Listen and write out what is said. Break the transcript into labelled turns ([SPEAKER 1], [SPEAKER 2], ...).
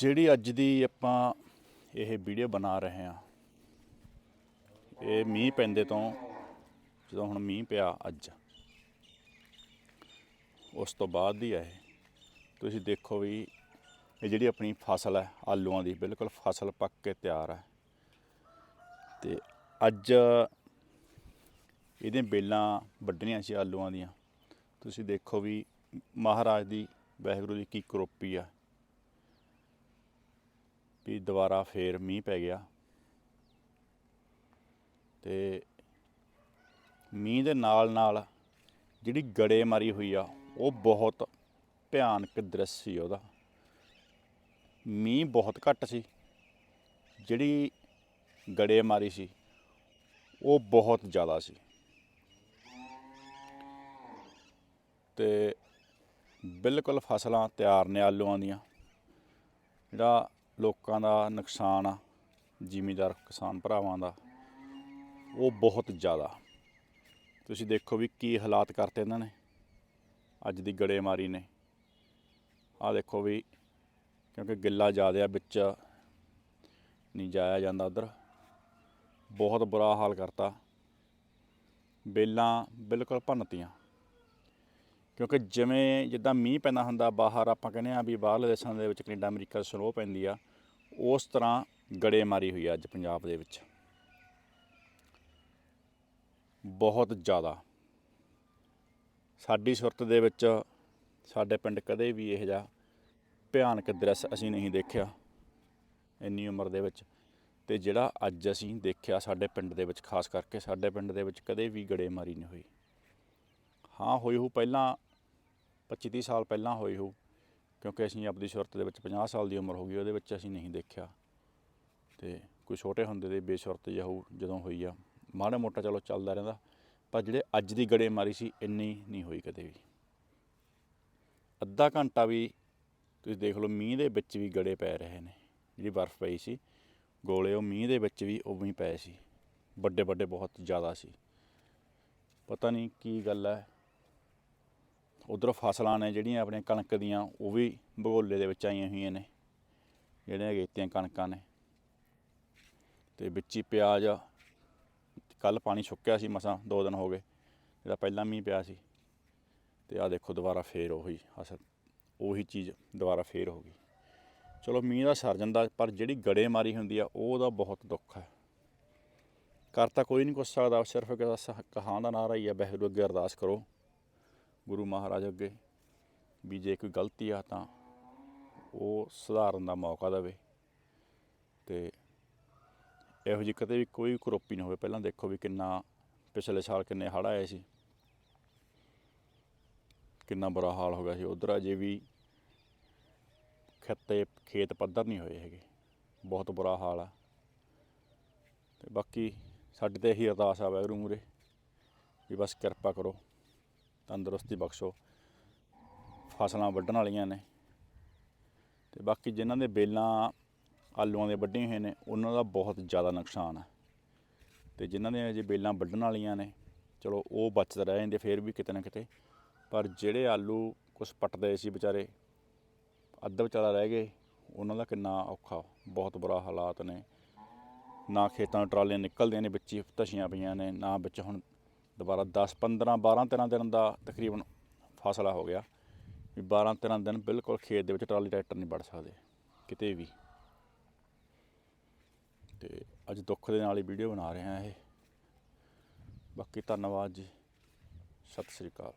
[SPEAKER 1] ਜਿਹੜੀ ਅੱਜ ਦੀ ਆਪਾਂ ਇਹ ਵੀਡੀਓ ਬਣਾ ਰਹੇ ਹਾਂ, ਇਹ ਮੀਂਹ ਪੈਂਦੇ ਤੋਂ ਜਦੋਂ ਹੁਣ ਮੀਂਹ ਪਿਆ ਅੱਜ, ਉਸ ਤੋਂ ਬਾਅਦ ਦੀ ਹੈ ਇਹ। ਤੁਸੀਂ ਦੇਖੋ ਵੀ ਇਹ ਜਿਹੜੀ ਆਪਣੀ ਫਸਲ ਹੈ, ਆਲੂਆਂ ਦੀ, ਬਿਲਕੁਲ ਫਸਲ ਪੱਕ ਕੇ ਤਿਆਰ ਹੈ। ਤੇ ਅੱਜ ਇਹਦੇ ਬੇਲਾਂ ਵੱਢਣੀਆਂ ਸੀ ਆਲੂਆਂ ਦੀਆਂ। ਤੁਸੀਂ ਦੇਖੋ ਵੀ ਮਹਾਰਾਜ ਦੀ, ਵਾਹਿਗੁਰੂ ਦੀ ਕੀ ਕਰੋਪੀ ਆ। ਵੀ ਦੁਬਾਰਾ ਫੇਰ ਮੀਂਹ ਪੈ ਗਿਆ। ਤੇ ਮੀਂਹ ਦੇ ਨਾਲ ਨਾਲ ਜਿਹੜੀ ਗੜੇ ਮਾਰੀ ਹੋਈ ਆ, ਉਹ ਬਹੁਤ ਭਿਆਨਕ ਦ੍ਰਿਸ਼ ਸੀ ਉਹਦਾ। ਮੀਂਹ ਬਹੁਤ ਘੱਟ ਸੀ। ਜਿਹੜੀ ਗੜੇ ਮਾਰੀ ਸੀ, ਉਹ ਬਹੁਤ ਜ਼ਿਆਦਾ ਸੀ। ਤੇ ਬਿਲਕੁਲ ਫਸਲਾਂ ਤਿਆਰ ਨੇ ਆਲੂਆਂ ਦੀਆਂ। ਜਿਹੜਾ ਲੋਕਾਂ ਦਾ ਨੁਕਸਾਨ ਆ, ਜ਼ਿਮੀਦਾਰ, ਕਿਸਾਨ ਭਰਾਵਾਂ ਦਾ, ਉਹ ਬਹੁਤ ਜ਼ਿਆਦਾ। ਤੁਸੀਂ ਦੇਖੋ ਵੀ ਕੀ ਹਾਲਾਤ ਕਰਤੇ ਇਹਨਾਂ ਨੇ। ਅੱਜ ਦੀ ਗੜੇਮਾਰੀ ਨੇ। ਆਹ ਦੇਖੋ ਵੀ ਕਿਉਂਕਿ ਗਿੱਲਾ ਜ਼ਿਆਦਾ ਵਿੱਚ ਨਹੀਂ ਜਾਇਆ ਜਾਂਦਾ ਉਧਰ। ਬਹੁਤ ਬੁਰਾ ਹਾਲ ਕਰਤਾ। ਬੇਲਾਂ ਬਿਲਕੁਲ ਭੰਨਤੀਆਂ। ਕਿਉਂਕਿ ਜਿਵੇਂ ਜਿੱਦਾਂ ਮੀਂਹ ਪੈਂਦਾ ਹੁੰਦਾ, ਬਾਹਰ ਆਪਾਂ ਕਹਿੰਦੇ ਆ ਵੀ ਬਾਹਰਲੇ ਦੇਸ਼ਾਂ ਦੇ ਵਿੱਚ ਕੈਨੇਡਾ, ਅਮਰੀਕਾ ਸਲੋ ਪੈਂਦੀ ਆ। ਉਸ ਤਰ੍ਹਾਂ ਗੜੇ ਮਾਰੀ ਹੋਈ ਅੱਜ ਪੰਜਾਬ ਦੇ ਵਿੱਚ। ਬਹੁਤ ਜ਼ਿਆਦਾ। ਸਾਡੀ ਸੁਰਤ ਦੇ ਵਿੱਚ ਸਾਡੇ ਪਿੰਡ ਕਦੇ ਵੀ ਇਹ ਜਿਹਾ ਭਿਆਨਕ ਦ੍ਰਿਸ਼ ਅਸੀਂ ਨਹੀਂ ਦੇਖਿਆ ਇੰਨੀ ਉਮਰ ਦੇ ਵਿੱਚ। ਤੇ ਜਿਹੜਾ ਅੱਜ ਅਸੀਂ ਦੇਖਿਆ ਸਾਡੇ ਪਿੰਡ ਦੇ ਵਿੱਚ, ਖਾਸ ਕਰਕੇ ਸਾਡੇ ਪਿੰਡ ਦੇ ਵਿੱਚ ਕਦੇ ਵੀ ਗੜੇਮਾਰੀ ਨਹੀਂ ਹੋਈ। ਹਾਂ, ਹੋਈ ਹੋ ਪਹਿਲਾਂ 25 30 ਸਾਲ ਪਹਿਲਾਂ ਹੋਈ ਹੋ ਕਿਉਂਕਿ ਅਸੀਂ ਆਪਣੀ ਸੁਰਤ ਦੇ ਵਿੱਚ 50 ਸਾਲ ਦੀ ਉਮਰ ਹੋ ਗਈ, ਉਹਦੇ ਵਿੱਚ ਅਸੀਂ ਨਹੀਂ ਦੇਖਿਆ। ਤੇ ਕੋਈ ਛੋਟੇ ਹੁੰਦੇ ਦੇ ਬੇਸ਼ੁਰਤ ਜਿਹਾ ਜਦੋਂ ਹੋਈ ਆ। ਮਾੜਾ ਮੋਟਾ ਚਲੋ ਚੱਲਦਾ ਰਹਿੰਦਾ, ਪਰ ਜਿਹੜੇ ਅੱਜ ਦੀ ਗੜੇ ਮਾਰੀ ਸੀ, ਇੰਨੀ ਨਹੀਂ ਹੋਈ ਕਦੇ ਵੀ। ਅੱਧਾ ਘੰਟਾ ਵੀ ਤੁਸੀਂ ਦੇਖ ਲਓ, ਮੀਂਹ ਦੇ ਵਿੱਚ ਵੀ ਗੜੇ ਪੈ ਰਹੇ ਨੇ। ਜਿਹੜੀ ਬਰਫ਼ ਪਈ ਸੀ, ਗੋਲੇ ਉਹ ਮੀਂਹ ਦੇ ਵਿੱਚ ਵੀ ਉਵੇਂ ਹੀ ਪਏ ਸੀ। ਵੱਡੇ ਵੱਡੇ ਬਹੁਤ ਜ਼ਿਆਦਾ ਸੀ। ਪਤਾ ਨਹੀਂ ਕੀ ਗੱਲ ਹੈ ਉਧਰ ਫਸਲਾਂ ਨੇ ਜਿਹੜੀਆਂ ਆਪਣੇ ਕਣਕ ਦੀਆਂ, ਉਹ ਵੀ ਭਗੋਲੇ ਦੇ ਵਿੱਚ ਆਈਆਂ ਹੋਈਆਂ ਨੇ। ਜਿਹੜੀਆਂ ਅਗੇਤੀਆਂ ਕਣਕਾਂ ਨੇ। ਤੇ ਵਿੱਚ ਹੀ ਪਿਆਜ਼ ਕੱਲ ਪਾਣੀ ਸੁੱਕਿਆ ਸੀ ਮਸਾਂ, ਦੋ ਦਿਨ ਹੋ ਗਏ। ਜਿਹੜਾ ਪਹਿਲਾਂ ਮੀਂਹ ਪਿਆ ਸੀ। ਤੇ ਆ ਦੇਖੋ ਦੁਬਾਰਾ ਫੇਰ ਉਹੀ ਅਸਰ, ਉਹੀ ਚੀਜ਼ ਦੁਬਾਰਾ ਫੇਰ ਹੋ ਗਈ। ਚਲੋ ਮੀਂਹ ਦਾ ਸਰ ਜਾਂਦਾ, ਪਰ ਜਿਹੜੀ ਗੜੇ ਮਾਰੀ ਹੁੰਦੀ ਆ, ਉਹਦਾ ਬਹੁਤ ਦੁੱਖ ਹੈ। ਕਰ ਤਾਂ ਕੋਈ ਨਹੀਂ ਕੁਛ ਸਕਦਾ, ਸਿਰਫ ਇੱਕ ਕਹਾਂ ਦਾ ਨਾਰਾ ਹੀ ਆ, ਵਾਹਿਗੁਰੂ ਅੱਗੇ ਅਰਦਾਸ ਕਰੋ। ਗੁਰੂ ਮਹਾਰਾਜ ਅੱਗੇ ਵੀ ਜੇ ਕੋਈ ਗਲਤੀ ਆ ਤਾਂ ਉਹ ਸੁਧਾਰਨ ਦਾ ਮੌਕਾ ਦੇਵੇ ਤੇ ਇਹੋ ਜਿਹੀ ਕਦੇ ਵੀ ਕੋਈ ਕਰੋਪੀ ਨਾ ਹੋਵੇ। ਪਹਿਲਾਂ ਦੇਖੋ ਵੀ ਕਿੰਨਾ ਪਿਛਲੇ ਸਾਲ ਕਿੰਨੇ ਹੜ੍ਹ ਆਏ ਸੀ, ਕਿੰਨਾ ਬੁਰਾ ਹਾਲ ਹੋ ਗਿਆ ਸੀ। ਉਧਰ ਅਜੇ ਵੀ ਖੇਤੇ, ਖੇਤ ਪੱਧਰ ਨਹੀਂ ਹੋਏ ਹੈਗੇ। ਬਹੁਤ ਬੁਰਾ ਹਾਲ ਆ। ਤੇ ਬਾਕੀ ਸਾਡੇ ਤੇ ਇਹੀ ਅਰਦਾਸ ਆ ਵਾਹਿਗੁਰੂ ਮੂਰੇ ਵੀ ਬਸ ਕਿਰਪਾ ਕਰੋ। ਤੰਦਰੁਸਤੀ ਬਖਸ਼ੋ। ਫਸਲਾਂ ਵੱਢਣ ਵਾਲੀਆਂ ਨੇ। ਤੇ ਬਾਕੀ ਜਿਨ੍ਹਾਂ ਦੇ ਬੇਲਾਂ ਆਲੂਆਂ ਦੇ ਵੱਢੇ ਹੋਏ ਨੇ, ਉਹਨਾਂ ਦਾ ਬਹੁਤ ਜ਼ਿਆਦਾ ਨੁਕਸਾਨ ਹੈ। ਤੇ ਜਿਨ੍ਹਾਂ ਦੇ ਅਜੇ ਬੇਲਾਂ ਵੱਢਣ ਵਾਲੀਆਂ ਨੇ, ਚਲੋ ਉਹ ਬਚਦੇ ਰਹਿ ਜਾਂਦੇ ਫੇਰ ਵੀ ਕਿਤੇ ਨਾ ਕਿਤੇ। ਪਰ ਜਿਹੜੇ ਆਲੂ ਕੁਛ ਪੱਟਦੇ ਸੀ ਵਿਚਾਰੇ, ਅੱਧ ਵਿਚਾਲਾ ਰਹਿ ਗਏ, ਉਹਨਾਂ ਦਾ ਕਿੰਨਾ ਔਖਾ, ਬਹੁਤ ਬੁਰਾ ਹਾਲਾਤ ਨੇ। ਨਾ ਖੇਤਾਂ ਤੋਂ ਟਰਾਲੀਆਂ ਨਿਕਲਦੀਆਂ ਨੇ, ਵਿੱਚ ਹੀ ਧਸੀਆਂ ਪਈਆਂ ਨੇ, ਨਾ ਵਿੱਚ ਹੁਣ ਦੁਬਾਰਾ 10 15 12 13 ਦਿਨ ਦਾ ਤਕਰੀਬਨ ਫਾਸਲਾ ਹੋ ਗਿਆ ਵੀ 12 13 ਦਿਨ ਬਿਲਕੁਲ ਖੇਤ ਦੇ ਵਿੱਚ ਟਰਾਲੀ ਟਰੈਕਟਰ ਨਹੀਂ ਵੜ ਸਕਦੇ, ਕਿਤੇ ਵੀ। ਤੇ ਅੱਜ ਦੁੱਖ ਦੇ ਨਾਲ ਹੀ ਵੀਡੀਓ ਬਣਾ ਰਿਹਾ ਇਹ। ਬਾਕੀ ਧੰਨਵਾਦ ਜੀ। ਸਤਿ ਸ੍ਰੀ ਅਕਾਲ।